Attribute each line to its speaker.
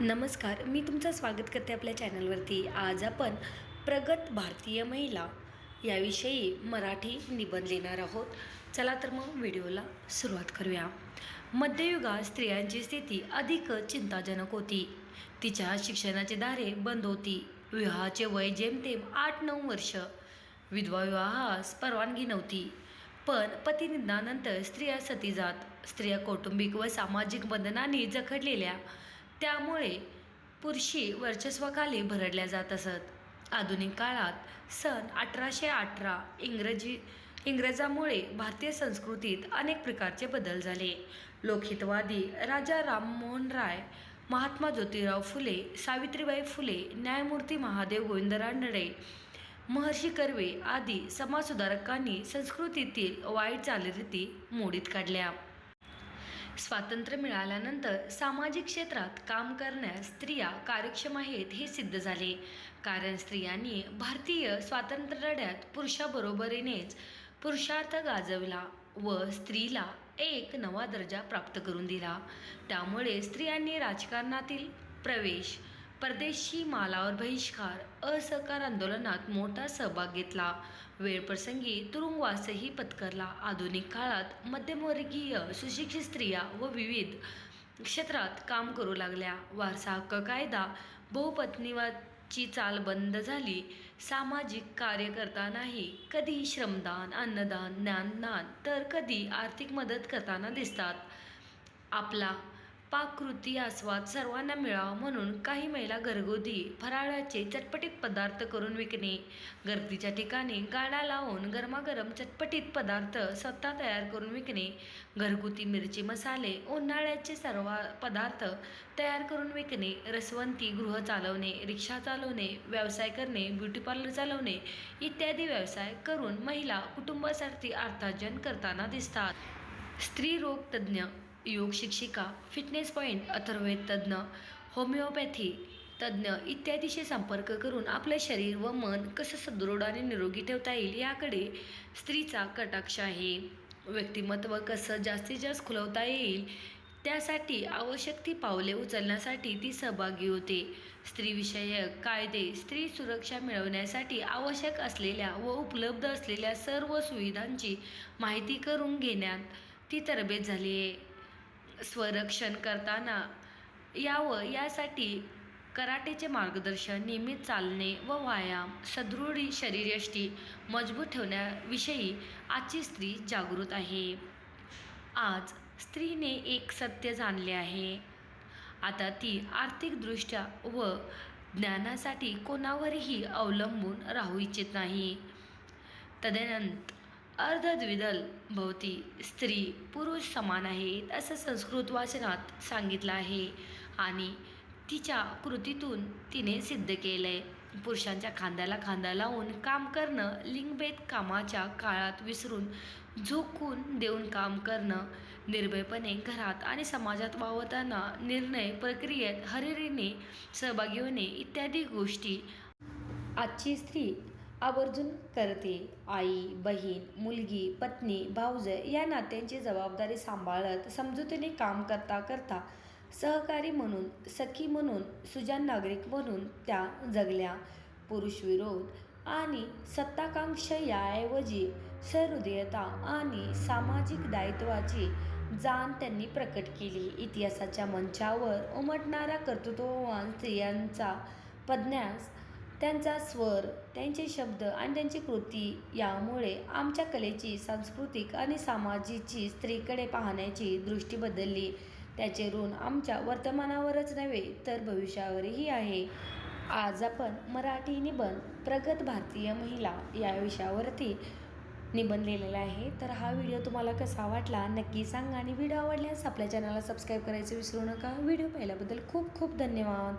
Speaker 1: नमस्कार मी तुमचं स्वागत करते आपल्या चॅनलवरती. आज आपण प्रगत भारतीय महिला याविषयी मराठी निबंध लिहिणार आहोत. चला तर मग व्हिडिओला सुरुवात करूया. मध्ययुगात स्त्रियांची स्थिती अधिक चिंताजनक होती. तिच्या शिक्षणाचे दारे बंद होती. विवाहाचे वय जेमतेम आठ नऊ वर्ष. विधवा विवाहास परवानगी नव्हती. पण पतिनिधनानंतर स्त्रिया सती जात. स्त्रिया कौटुंबिक व सामाजिक बंधनांनी जखडलेल्या त्यामुळे पुरुषी वर्चस्वाखाली भरडल्या जात असत. आधुनिक काळात सन अठराशे अठरा इंग्रजी इंग्रजामुळे भारतीय संस्कृतीत अनेक प्रकारचे बदल झाले. लोकहितवादी राजा राममोहन राय महात्मा ज्योतिराव फुले सावित्रीबाई फुले न्यायमूर्ती महादेव गोविंद रानडे महर्षी कर्वे आदी समाजसुधारकांनी संस्कृतीतील वाईट चालीरीती मोडीत काढल्या. स्वातंत्र्य मिळाल्यानंतर सामाजिक क्षेत्रात काम करण्यास स्त्रिया कार्यक्षम आहेत हे सिद्ध झाले. कारण स्त्रियांनी भारतीय स्वातंत्र्य लढ्यात पुरुषाबरोबरीनेच पुरुषार्थ गाजवला व स्त्रीला एक नवा दर्जा प्राप्त करून दिला. त्यामुळे स्त्रियांनी राजकारणातील प्रवेश परदेशी मालावर बहिष्कार असहकार आंदोलनात मोठा सहभाग घेतला. वेळप्रसंगी तुरुंगवासही पत्करला. आधुनिक काळात मध्यमवर्गीय सुशिक्षित स्त्रिया व विविध क्षेत्रात काम करू लागल्या. वारसा हक्क कायदा बहुपत्नीवाची चाल बंद झाली. सामाजिक कार्य करतानाही कधी श्रमदान अन्नदान ज्ञानदान तर कधी आर्थिक मदत करताना दिसतात. आपला पाककृती आस्वाद सर्वांना मिळावा म्हणून काही महिला घरगुती फराळाचे चटपटीत पदार्थ करून विकणे. गर्दीच्या ठिकाणी गाडा लावून गरमागरम चटपटीत पदार्थ स्वतः तयार करून विकणे. घरगुती मिरची मसाले उन्हाळ्याचे सर्व पदार्थ तयार करून विकणे. रसवंती गृह चालवणे रिक्षा चालवणे व्यवसाय करणे ब्युटी पार्लर चालवणे इत्यादी व्यवसाय करून महिला कुटुंबासाठी अर्थार्जन करताना दिसतात. स्त्री रोग तज्ज्ञ योग शिक्षिका फिटनेस पॉईंट अथर्वेद तज्ज्ञ होमिओपॅथी तज्ज्ञ इत्यादीशी संपर्क करून आपलं शरीर व मन कसं सदृढ आणि निरोगी ठेवता येईल याकडे स्त्रीचा कटाक्ष आहे. व्यक्तिमत्व कसं जास्तीत जास्त खुलवता येईल त्यासाठी आवश्यक ती पावले उचलण्यासाठी ती सहभागी होते. स्त्रीविषयक कायदे स्त्री सुरक्षा मिळवण्यासाठी आवश्यक असलेल्या व उपलब्ध असलेल्या सर्व सुविधांची माहिती करून घेण्यात ती तरबेज झाली आहे. स्वरक्षण करताना यावं यासाठी कराटेचे मार्गदर्शन नियमित चालणे व व्यायाम सदृढ शरीरयष्टी मजबूत ठेवण्याविषयी आजची स्त्री जागृत आहे. आज स्त्रीने एक सत्य जाणले आहे. आता ती आर्थिकदृष्ट्या व ज्ञानासाठी कोणावरही अवलंबून राहू इच्छित नाही. तदनंतर अर्धद्विदल भोवती. स्त्री पुरुष समान आहेत असं संस्कृत वाचनात सांगितलं आहे. आणि तिच्या कृतीतून तिने सिद्ध केलं आहे पुरुषांच्या खांद्याला खांदा लावून काम करणं लिंगभेद कामाच्या काळात विसरून झोकून देऊन काम करणं निर्भयपणे घरात आणि समाजात वावरताना निर्णय प्रक्रियेत हरिरीने सहभागी होणे इत्यादी गोष्टी. आजची स्त्री आवर्जून करते. आई बहीण मुलगी पत्नी भाऊजय या नात्यांची जबाबदारी सांभाळत समजुतीने काम करता करता सहकारी म्हणून सखी म्हणून सुजान नागरिक म्हणून त्या जगल्या. पुरुषविरोध आणि सत्ताकांक्षा याऐवजी सहृदयता आणि सामाजिक दायित्वाची जाण त्यांनी प्रकट केली. इतिहासाच्या मंचावर उमटणाऱ्या कर्तृत्ववान स्त्रियांचा पज्ञास त्यांचा स्वर त्यांचे शब्द आणि त्यांची कृती यामुळे आमच्या कलेची सांस्कृतिक आणि सामाजिकची स्त्रीकडे पाहण्याची दृष्टी बदलली. त्याचे ऋण आमच्या वर्तमानावरच नव्हे तर भविष्यावरही आहे. आज आपण मराठी निबंध प्रगत भारतीय महिला या विषयावरती निबंध लिहिलेला आहे. तर हा व्हिडिओ तुम्हाला कसा वाटला नक्की सांगा. आणि व्हिडिओ आवडल्यास आपल्या चॅनलला सबस्क्राईब करायचं विसरू नका. व्हिडिओ पाहिल्याबद्दल खूप खूप धन्यवाद.